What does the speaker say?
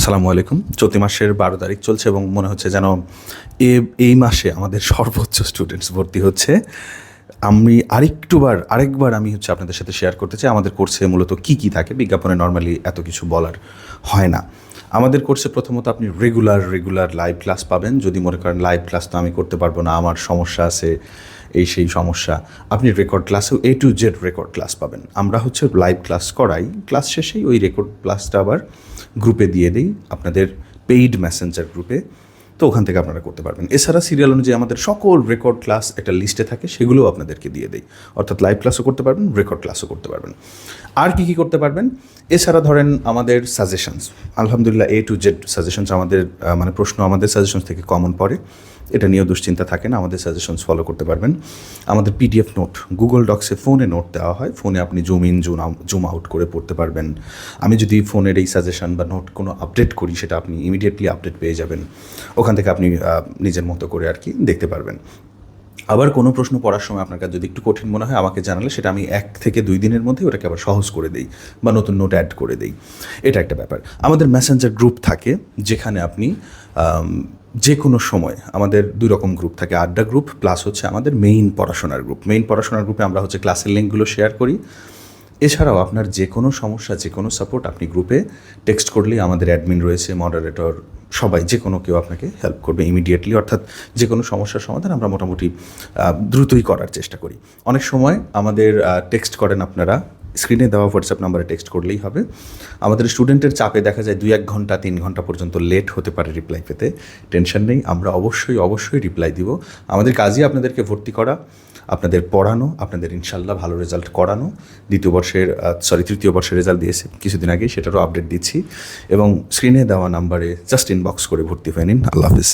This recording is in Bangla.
আসসালামু আলাইকুম। চলতি মাসের বারো তারিখ চলছে এবং মনে হচ্ছে যেন এ, এই মাসে আমাদের সর্বোচ্চ স্টুডেন্টস ভর্তি হচ্ছে। আমি আরেকটুবার, আরেকবার আমি হচ্ছে আপনাদের সাথে শেয়ার করতে চাই, আমাদের কোর্সে মূলত কি কি থাকে? বিজ্ঞাপনে নর্মালি এত কিছু বলার হয় না। আমাদের কোর্সে প্রথমত আপনি রেগুলার রেগুলার লাইভ ক্লাস পাবেন। যদি মনে করেন লাইভ ক্লাস তো আমি করতে পারব না, আমার সমস্যা আছে, এই সেই সমস্যা, আপনি রেকর্ড ক্লাসেও A to Z record class পাবেন। আমরা হচ্ছে লাইভ ক্লাস করাই। ক্লাস শেষেই ওই রেকর্ড ক্লাসটা আবার গ্রুপে দিয়ে দিই, আপনাদের পেইড ম্যাসেঞ্জার গ্রুপে, তো ওখান থেকে আপনারা করতে পারবেন। এছাড়া সিরিয়াল অনুযায়ী আমাদের সকল রেকর্ড ক্লাস একটা লিস্টে থাকে, সেগুলোও আপনাদেরকে দিয়ে দেয় অর্থাৎ লাইভ ক্লাসও করতে পারবেন রেকর্ড ক্লাসও করতে পারবেন। আর কি কি করতে পারবেন? এছাড়া ধরেন আমাদের সাজেশনস আলহামদুলিল্লাহ এ টু জেড সাজেশনস আমাদের মানে প্রশ্ন আমাদের সাজেশনস থেকে কমন পড়ে। এটা নিয়েও দুশ্চিন্তা থাকে না, আমাদের সাজেশনস ফলো করতে পারবেন। আমাদের পিডিএফ নোট গুগল ডক্সে ফোনে নোট দেওয়া হয়। ফোনে আপনি zoom in zoom out zoom out করে পড়তে পারবেন। আমি যদি ফোনের এই সাজেশন বা নোট কোনো আপডেট করি, সেটা আপনি ইমিডিয়েটলি আপডেট পেয়ে যাবেন। ওখান থেকে আপনি নিজের মতো করে আর কি দেখতে পারবেন। আবার কোনো প্রশ্ন পড়ার সময় আপনার কাছে যদি একটু কঠিন মনে হয়, আমাকে জানালে সেটা আমি এক থেকে দুই দিনের মধ্যে ওটাকে আবার সহজ করে দিই বা নতুন নোট অ্যাড করে দিই। এটা একটা ব্যাপার। আমাদের মেসেঞ্জার গ্রুপ থাকে যেখানে আপনি যে কোনো সময় আমাদের দুই রকম গ্রুপ থাকে, আড্ডা গ্রুপ প্লাস হচ্ছে আমাদের মেইন পড়াশোনার গ্রুপ। মেইন পড়াশোনার গ্রুপে আমরা হচ্ছে ক্লাসের লিঙ্কগুলো শেয়ার করি। এছাড়াও আপনার যে কোনো সমস্যা যে কোনো সাপোর্ট আপনি গ্রুপে টেক্সট করলেই আমাদের অ্যাডমিন রয়েছে মডারেটর সবাই, যে কোনো কেউ আপনাকে হেল্প করবে ইমিডিয়েটলি অর্থাৎ যে কোনো সমস্যার সমাধান আমরা মোটামুটি দ্রুতই করার চেষ্টা করি। অনেক সময় আমাদের টেক্সট করেন আপনারা স্ক্রিনে দেওয়া হোয়াটসঅ্যাপ নাম্বারে টেক্সট করলেই হবে। আমাদের স্টুডেন্টের চাপে দেখা যায় দুই এক ঘণ্টা, তিন ঘণ্টা পর্যন্ত লেট হতে পারে রিপ্লাই পেতে। টেনশন নেই, আমরা অবশ্যই অবশ্যই রিপ্লাই দিব। আমাদের কাজই আপনাদেরকে ভর্তি করা, আপনাদের পড়ানো, আপনাদের ইনশাল্লাহ ভালো রেজাল্ট করানো। দ্বিতীয় বর্ষের সরি তৃতীয় বর্ষের রেজাল্ট দিয়েছে, কিছুদিন আগে সেটারও আপডেট দিচ্ছি। এবং স্ক্রিনে দেওয়া নাম্বারে জাস্ট ইনবক্স করে ভর্তি হয়ে নিন। আল্লাহ হাফিজ।